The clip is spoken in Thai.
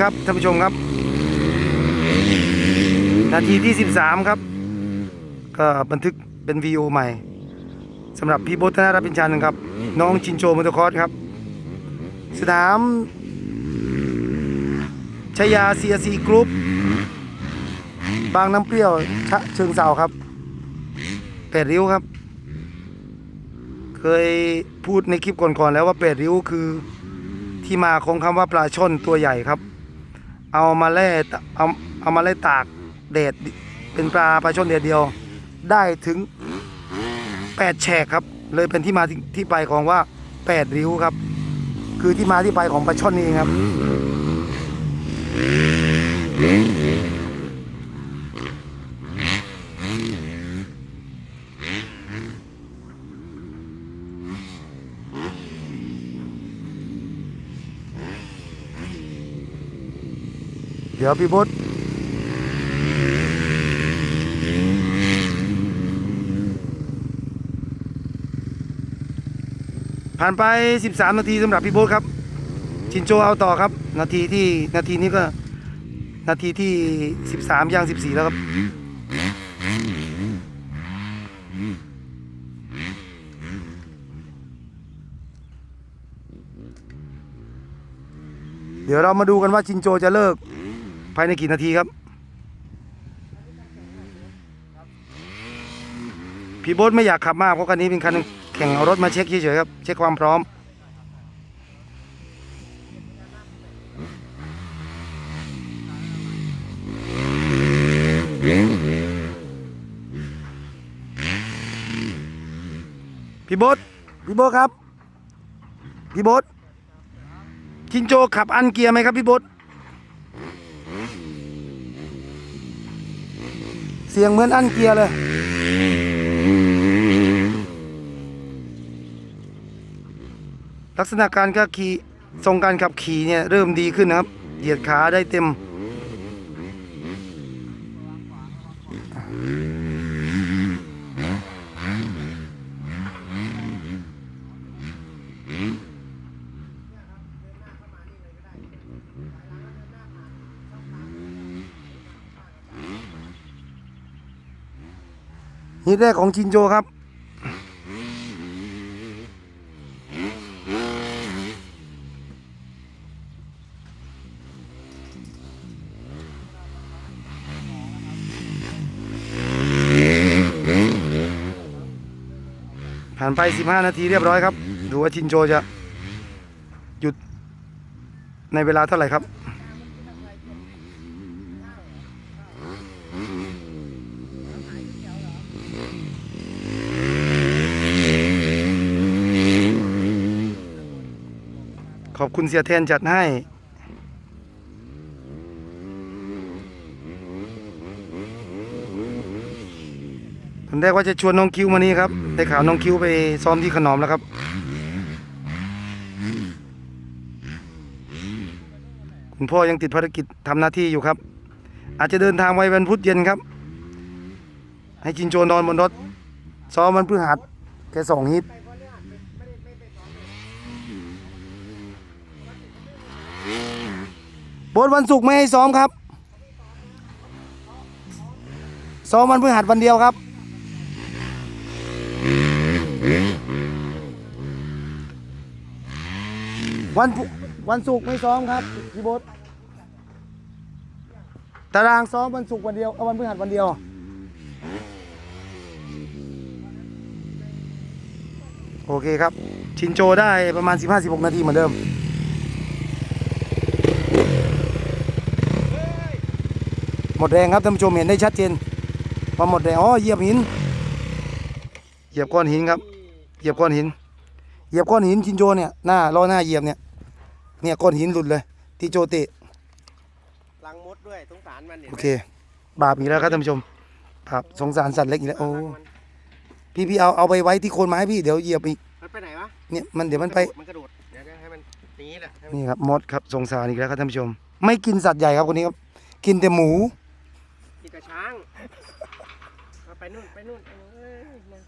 ครับท่านผู้ชมครับ นาทีที่ 13 ครับ ก็บันทึกเป็นวีโอใหม่สำหรับพี่โบทธนารับพินชันครับ น้องชินโจมอเตอร์คอร์สครับ สนามชยา CRC กรุ๊ปบางน้ำเปรี้ยวชะเชิงเซาครับแปดริ้วครับ เคยพูดในคลิปก่อนๆแล้วว่าแปดริ้วคือที่มาของคำว่าปลาช่อนตัวใหญ่ครับ เอามาแล่เอาเอามาแล่ตากแดดเป็นปลาปลาช่อนเดียวเดียว ได้ถึงแปดแฉกครับ เลยเป็นที่มาที่ที่ไปของว่าแปดริ้วครับ คือที่มาที่ไปของปลาช่อนนี่เองครับ ดี๋ยวพี่บดผ่านไป 13 นาทีสำหรับพี่โบ๊ทครับ ชินโจเอาต่อครับ นาทีที่นาทีนี้ก็ นาทีที่ 13ย่าง14 แล้วครับ เดี๋ยวเรามาดูกันว่าชินโจจะเลิก ภายในกี่นาทีครับ พี่โบ๊ทไม่อยากขับมากเพราะคันนี้เป็นคันแข่งเอารถมาเช็คเฉยๆครับ เช็คความพร้อม พี่โบ๊ทพี่โบ๊ทครับ พี่โบ๊ทชินโจขับอันเกียร์ไหมครับพี่โบ๊ท เสียงเหมือนอันเกียร์เลยลักษณะการขับขี่ทรงการขับขี่เนี่ยเริ่มดีขึ้นนะครับ เหยียดขาได้เต็ม ฮิตแรกของชินโจครับ ผ่านไป 15 นาทีเรียบร้อยครับ ดูว่าชินโจจะหยุดในเวลาเท่าไหร่ครับ ขอบคุณเสียแทนจัดให้ ตอนแรกว่าจะชวนน้องคิวมานี่ครับ ได้ข่าวน้องคิวไปซ้อมที่ขนอมแล้วครับ คุณพ่อยังติดภารกิจทำหน้าที่อยู่ครับ อาจจะเดินทางไว้วันพุธเย็นครับ ให้จินโจนอนบนรถ ซ้อมวันพฤหัสแค่สองฮิต บนวันศุกร์ไม่ให้ซ้อมครับ ซ้อมวันพฤหัสวันเดียวครับ วันวันศุกร์ไม่ซ้อมครับพี่บดตารางซ้อมวันศุกร์วันเดียวเอาวันพฤหัสวันเดียวโอเคครับ ชินโจได้ประมาณ 15-16 นาทีเหมือนเดิม หมดแรงครับท่านผู้ชมเห็นได้ชัดเจนว่าหมดแรงอ๋อเหยียบหิน เหยียบก้อนหินครับ เหยียบก้อนหิน เหยียบก้อนหินชินโจเนี่ยหน้าล้อหน้าเหยียบเนี่ย เนี่ยก้อนหินหลุดเลย ที่โจเตะลังมดด้วยสงสารมันเนี่ยโอเค บาปอีกแล้วครับท่านผู้ชมบาปสงสารสัตว์เล็กอีกแล้วโอ้พี่พี่เอาเอาไปไว้ที่โคนไม้พี่เดี๋ยวเหยียบอีกมันไปไหนวะเนี่ยมันเดี๋ยวมันไป มันกระโดดเดี๋ยวให้มันอย่างนี้แหละให้มันนี่ครับมดครับสงสารอีกแล้วครับท่านผู้ชม ไม่กินสัตว์ใหญ่ครับคนนี้ครับ กินแต่หมู กับช้างเาไปนู่นไปนู่นเอ้